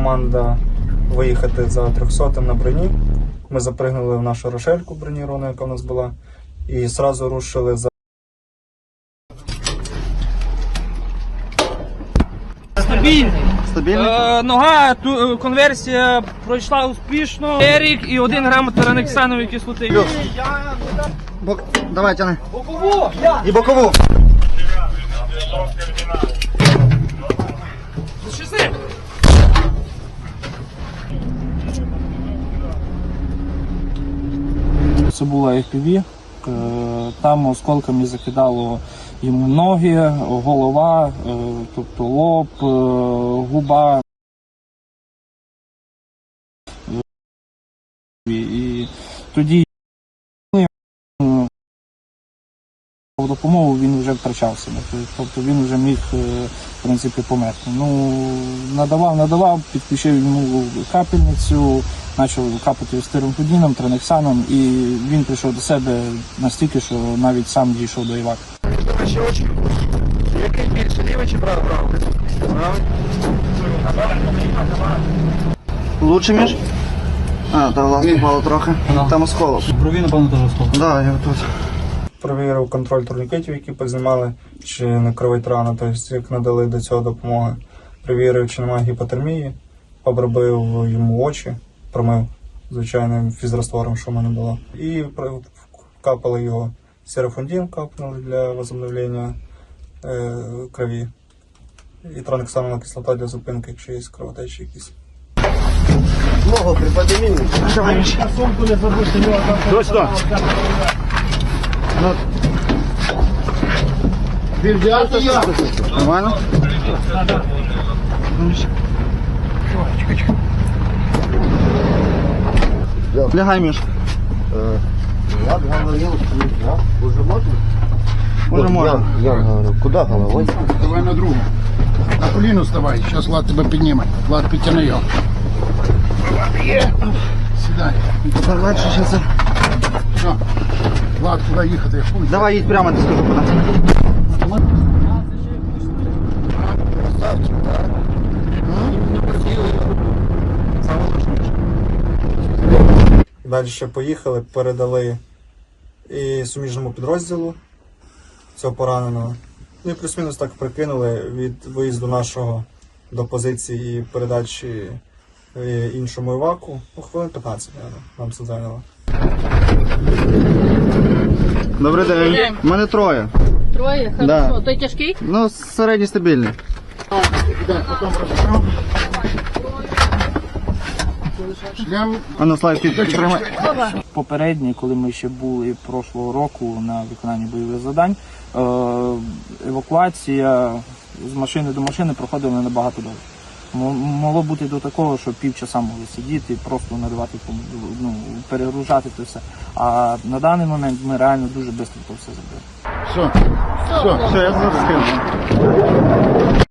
команда виїхати за 300 на броні. Ми запригнули в нашу рошельку броніровану, яка в нас була, і одразу рушили за Стабільний. Стабільний? Е, нога, ту, е, конверсія пройшла успішно. Ерік і один грам таранексанової кислоти. Плюс. Бок... Давай, тяни. І бокову. Це була FPV. Е, Там осколками закидало йому ноги, голова, е, тобто лоб, е, губа. І- тоді е, допомогу він вже втрачав себе. Тобто він вже міг в принципі померти. Ну, надавав, надавав, підключив йому капельницю, почав капати стирокодіном, тренексаном, і він прийшов до себе настільки, що навіть сам дійшов до Івака. Який більше, лівий чи правий? Лучше між? А, та власне впало трохи. Там осколок. Брові, напевно, теж осколок. Да, я тут. перевірив контроль турнікетів, які познімали, чи не кровить рана, тобто як надали до цього допомоги. Перевірив, чи немає гіпотермії, обробив йому очі, промив звичайним фізраствором, що в мене було. І капали його серофондін, капнули для возобновлення е, крові. І транексанова кислота для зупинки, якщо є кровотечі якісь. Ногу приподними. Давай, Міш. До сюди. Ну. Нормально? Лягай, Міш. Я говорил, да? Уже можно? Може, можна. Я говорю, куда головой? Давай на другу. На коліно вставай. Зараз Влад тебе підніме. Влад, підтяни його. Є. Сідай. Так, легше зараз. Все. Влад, куди їхати? Хуй. Давай їдь прямо, ти скажу куди. Далі ще поїхали, передали і суміжному підрозділу цього пораненого. Ну і плюс-мінус так прикинули від виїзду нашого до позиції і передачі е, іншому іваку. Ну, хвилин 15, мабуть, нам це зайняло. Добрий день. У мене троє. Троє, Да. хорошо. Той тяжкий? Ну, середній стабільний. Шлям. А ну, Слав, під, підтримай. Попередні, коли ми ще були прошлого року на виконанні бойових завдань, е, евакуація з машини до машини проходила набагато довше. Могло бути до такого, що півчаса могли сидіти, просто надавати ну, перегружати це все. А на даний момент ми реально дуже швидко все зробили. Все. Все. Все, я зараз скину.